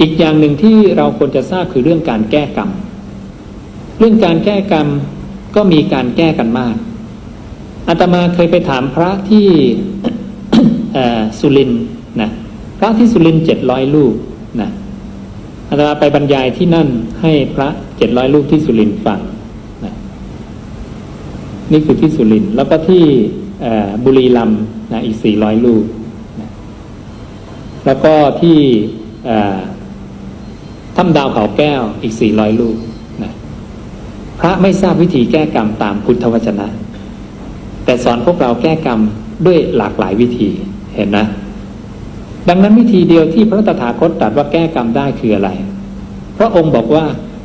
อีกอย่างหนึ่งที่เราควรจะทราบคือเรื่องการแก้กรรม เรื่องการแก้กรรมก็มีการแก้กันมากอาตมาเคยไปถามพระที่สุรินนะพระที่สุรินเจ็ดร้อยลูกนะอาตมาไปบรรยายที่นั่นให้พระเจ็ดร้อยลูกที่สุรินฟังนะนี่คือที่สุรินแล้วก็ที่บุรีรัมย์นะอีกสี่ร้อยลูกนะแล้วก็ที่ ถ้ำดาวเขาแก้วอีกสี่ร้อยลูกนะพระไม่ทราบวิธีแก้กรรมตามพุทธวจนะ แต่สอนพวกเราแก้กรรมด้วยหลากหลายวิธีเห็นนะ ดังนั้นวิธีเดียวที่พระตถาคตตรัสว่าแก้กรรมได้คืออะไร พระองค์บอกว่า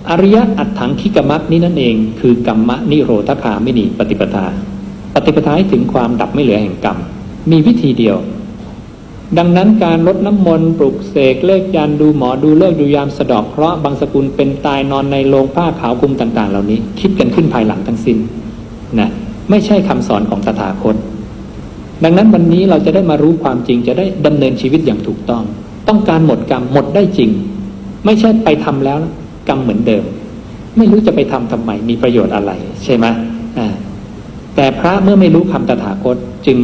อริยอัตถังคิกมักนี้นั่นเอง คือกรรมะนิโรธคาไม่นีปฏิปทา ปฏิปทาให้ถึงความดับไม่เหลือแห่งกรรม มีวิธีเดียว ดังนั้นการลดน้ำมนต์ปลุกเสกเลขยันดูหมอดูเลิกดูยามสะดอกเคราะห์บางสกุลเป็นตายนอนในโรงผ้าขาวคุมต่าง ๆ เหล่านี้ คิดกันขึ้นภายหลังทั้งสิ้นนะไม่ใช่คำสอนของตถาคต ดังนั้นวันนี้เราจะได้มารู้ความจริงจะได้ดำเนินชีวิตอย่างถูกต้อง ต้องการหมดกรรมหมดได้จริง ไม่ใช่ไปทำแล้วกรรมเหมือนเดิม ไม่รู้จะไปทำทำไมมีประโยชน์อะไร ใช่ไหมแต่พระเมื่อไม่รู้คำตถาคตจึง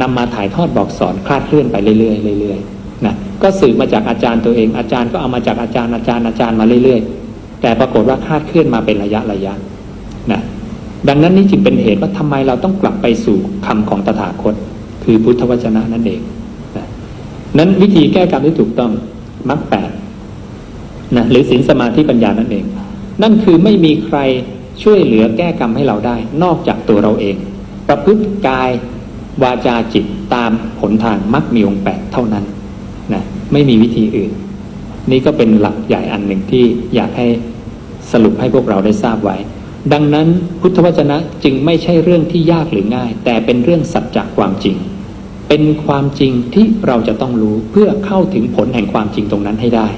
นำมาถ่ายทอดบอกสอนคลาดเคลื่อนไปเรื่อยๆเรื่อยๆนะก็สืบมาจากอาจารย์ตัวเอง อาจารย์ก็เอามาจากอาจารย์อาจารย์อาจารย์มาเรื่อยๆ แต่ปรากฏว่าคลาดเคลื่อนมาเป็นระยะระยะนะดังนั้นนี่จึงเป็นเหตุว่าทำไมเราต้องกลับไปสู่คำของตถาคต คือพุทธวจนะนั่นเองนะนั้นวิธีแก้กรรมที่ถูกต้องมรรคแปดนะหรือศีลสมาธิปัญญานั่นเอง นั่นคือไม่มีใครช่วยเหลือแก้กรรมให้เราได้ นอกจากตัวเราเอง ประพฤติกาย วาจาจิตตามผลทางมรรคมีองค์แปดเท่านั้นนะไม่มีวิธีอื่น นี่ก็เป็นหลักใหญ่อันหนึ่งที่อยากให้สรุปให้พวกเราได้ทราบไว้ ดังนั้นพุทธวจนะจึงไม่ใช่เรื่องที่ยากหรือง่าย แต่เป็นเรื่องสัจจะความจริง เป็นความจริงที่เราจะต้องรู้เพื่อเข้าถึงผลแห่งความจริงตรงนั้นให้ได้